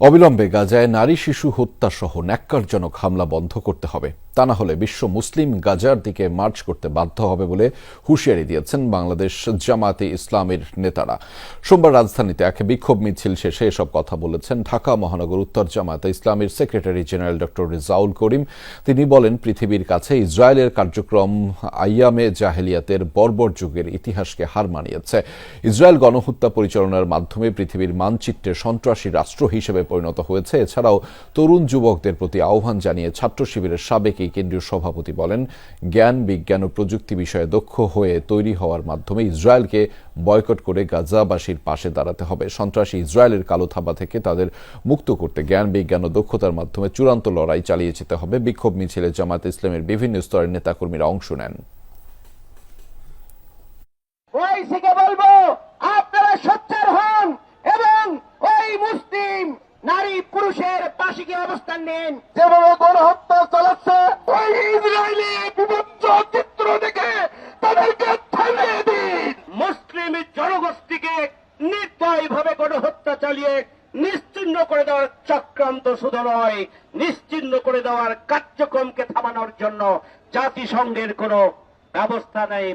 অবিলম্বে গাজায় নারী শিশু হত্যা সহ ন্যাক্কারজনক হামলা বন্ধ করতে হবে। তা না হলে বিশ্ব মুসলিম গাজার দিকে মার্চ করতে বাধ্য হবে বলে হুঁশিয়ারি দিয়েছেন বাংলাদেশ জামাতে ইসলামের নেতারা। সোমবার রাজধানীতে এক বিক্ষোভ মিছিল শেষে এসব কথা বলেছেন ঢাকা মহানগর উত্তর জামাতে ইসলামের secretary general doctor Rezaul Karim. তিনি বলেন, পৃথিবীর কাছে ইসরায়েলের কার্যক্রম আইয়ামে জাহেলিয়াতের বর্বর যুগের ইতিহাসকে হার মানিয়েছে। ইসরায়েল গণহত্যা পরিচালনার মাধ্যমে পৃথিবীর মানচিত্রে সন্ত্রাসী রাষ্ট্র হিসেবে পরিণত হয়েছে। এছাড়াও তরুণ যুবকদের প্রতি আহ্বান জানিয়ে ছাত্র শিবিরের সাবেক কেন্দ্রীয় সভাপতি বলেন, জ্ঞান, বিজ্ঞান ও প্রযুক্তি বিষয়ে দক্ষ হয়ে তৈরি হওয়ার মাধ্যমে ইসরায়েলকে বয়কট করে গাজাবাসীর পাশে দাঁড়াতে হবে। সন্ত্রাসী ইসরায়েলের কালো থাবা থেকে তাদের মুক্ত করতে জ্ঞান, বিজ্ঞান ও দক্ষতার মাধ্যমে চূড়ান্ত লড়াই চালিয়ে যেতে হবে। বিক্ষোভ মিছিলে জামাত ইসলামের বিভিন্ন স্তরের নেতাকর্মীরা অংশ নেন। পুরুষের পাশে গিয়ে অবস্থান নেন। যেভাবে গণহত্যা চালাচ্ছে ওই ইসরায়েলি বিভৎস চিত্র দেখে তাদেরকে থামিয়ে দিন। মুসলিম জনগোষ্ঠীকে নির্দয় ভাবে গণহত্যা চালিয়ে নিশ্চিন্ন করে দেওয়ার চক্রান্ত শুধু নয় নিশ্চিন্ন করে দেওয়ার কার্যক্রমকে থামানোর জন্য জাতিসংঘের কোনো ব্যবস্থা নেই।